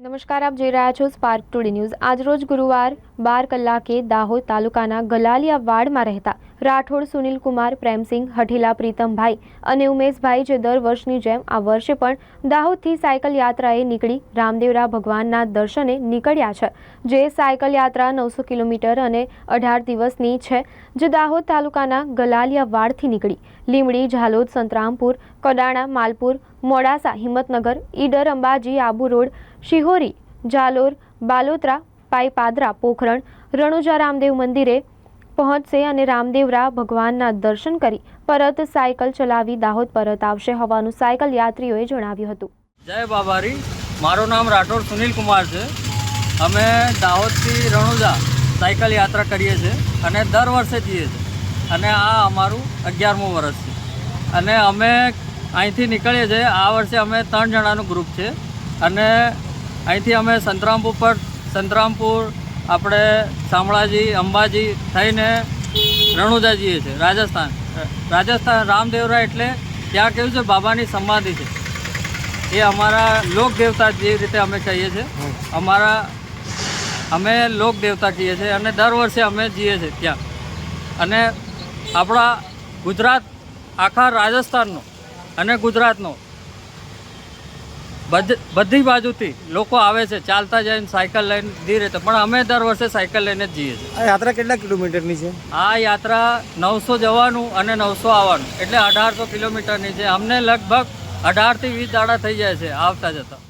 નમસ્કાર આપ જોઈ રહ્યા છો સ્પાર્ક ટુડે ન્યૂઝ આજરોજ ગુરુવાર બાર કલાકે દાહોદ તાલુકાના ગલાલિયા વાડમાં રહેતા રાઠોડ સુનિલકુમાર પ્રેમસિંહ, હઠીલા પ્રીતમભાઈ અને ઉમેશભાઈ જે દર વર્ષની જેમ આ વર્ષે પણ દાહોદથી સાયકલ યાત્રાએ નીકળી રામદેવરા ભગવાનના દર્શને નીકળ્યા છે. જે સાયકલ યાત્રા નવસો કિલોમીટર અને અઢાર દિવસની છે, જે દાહોદ તાલુકાના ગલાલિયા વાડથી નીકળી. લીમડી, ઝાલોદ, સંતરામપુર, કડાણા, માલપુર, મોડાસા, હિંમતનગર, ઈડર અંબાજી, આબુ રોડ, શિહોરી જાલોર બાલોત્રા પાઈપાદરા પોખરણ, રણુજા રામદેવ મંદિરે પહોંચશે અને રામદેવરા ભગવાનના દર્શન કરી પરત સાયકલ ચલાવી દાહોદ પરત આવશે હોવાનું સાયકલ યાત્રીઓએ જણાવ્યું હતું. જય બાબારી, મારું નામ રાઠોડ સુનિલ કુમાર છે. અમે દાહોદથી રણુજા સાયકલ યાત્રા કરીએ છીએ અને દર વર્ષે જઈએ છીએ. અને આ અમારું અગિયારમું વર્ષ છે. અને અમે અહીંથી નીકળીએ છીએ. આ વર્ષે અમે ત્રણ જણાનું ગ્રુપ છે. અને અહીંથી અમે સંતરામપુર પર સંતરામપુર આપણે શામળાજી અંબાજી થઈને રણુજા જઈએ છીએ રાજસ્થાન. રાજસ્થાન રામદેવરા એટલે ત્યાં કેવું છે બાબાની સમાધિ છે. એ અમારા લોક દેવતા જે રીતે અમે કહીએ છીએ અમારા અમે લોક દેવતા કહીએ છીએ અને દર વર્ષે અમે જઈએ છીએ ત્યાં. અને આપણા ગુજરાત આખા રાજસ્થાનનો અને ગુજરાતનો બધ બધી બાજુથી લોકો આવે છે ચાલતા જઈને સાયકલ લઈને ધીરે તો પણ અમે દર વર્ષે સાયકલ લઈને જ જઈએ છીએ. આ યાત્રા કેટલા કિલોમીટરની છે? આ યાત્રા નવસો જવાનું અને નવસો આવવાનું એટલે અઢારસો કિલોમીટરની છે. અમને લગભગ અઢારથી વીસ દાડા થઈ જાય છે આવતા જતા.